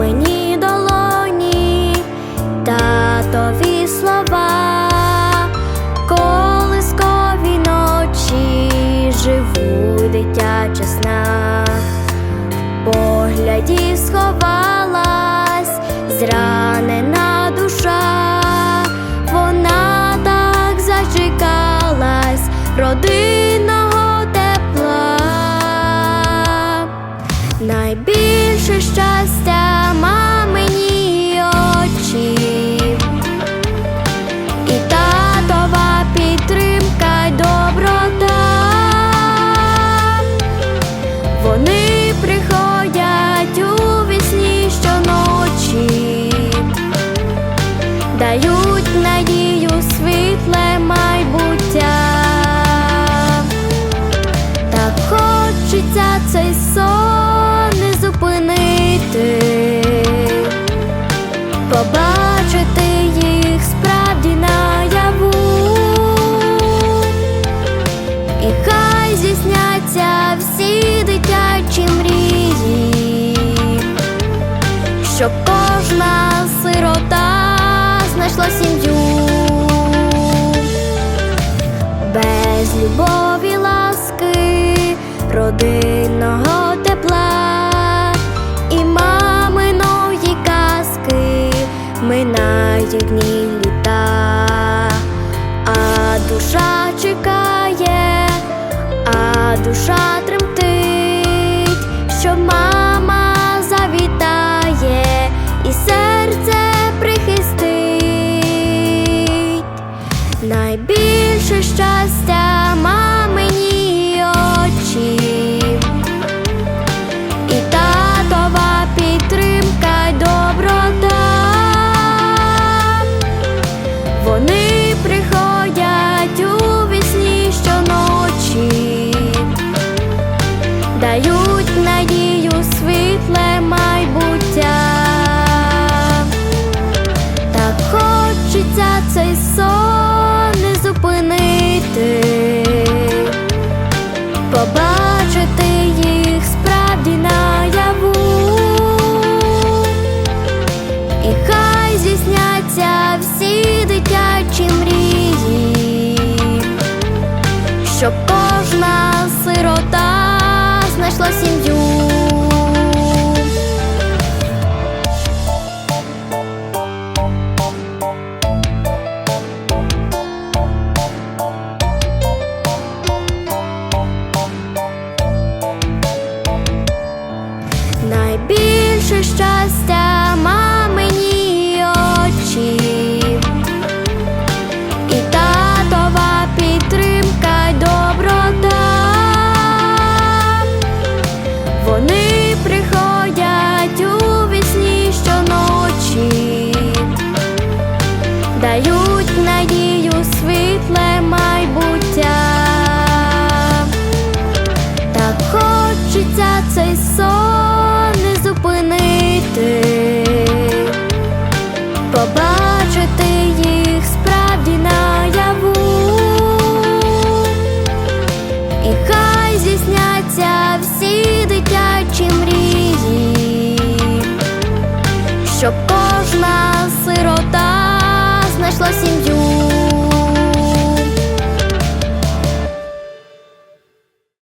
мені долоні, татові слова, колискові ночі живу дитяча сна, погляді сховалась, зранена душа, вона так зачекалась, родинного тепла. Найбільше щастя. дають надію світле майбуття, так хочеться цей сон не зупинити, побачити їх справді наяву, і хай зісняться всі дитячі мрії, що кожна сирота знайшла сім'ю. Без любові ласки, родинного тепла і маминої казки минають дні літа, а душа чекає, а душа тремтить, Найбільше побачити їх справді наяву, і хай зісняться всі дитячі мрії, щоб кожна сирота знайшла сім'ю. Щоб кожна сім'ю.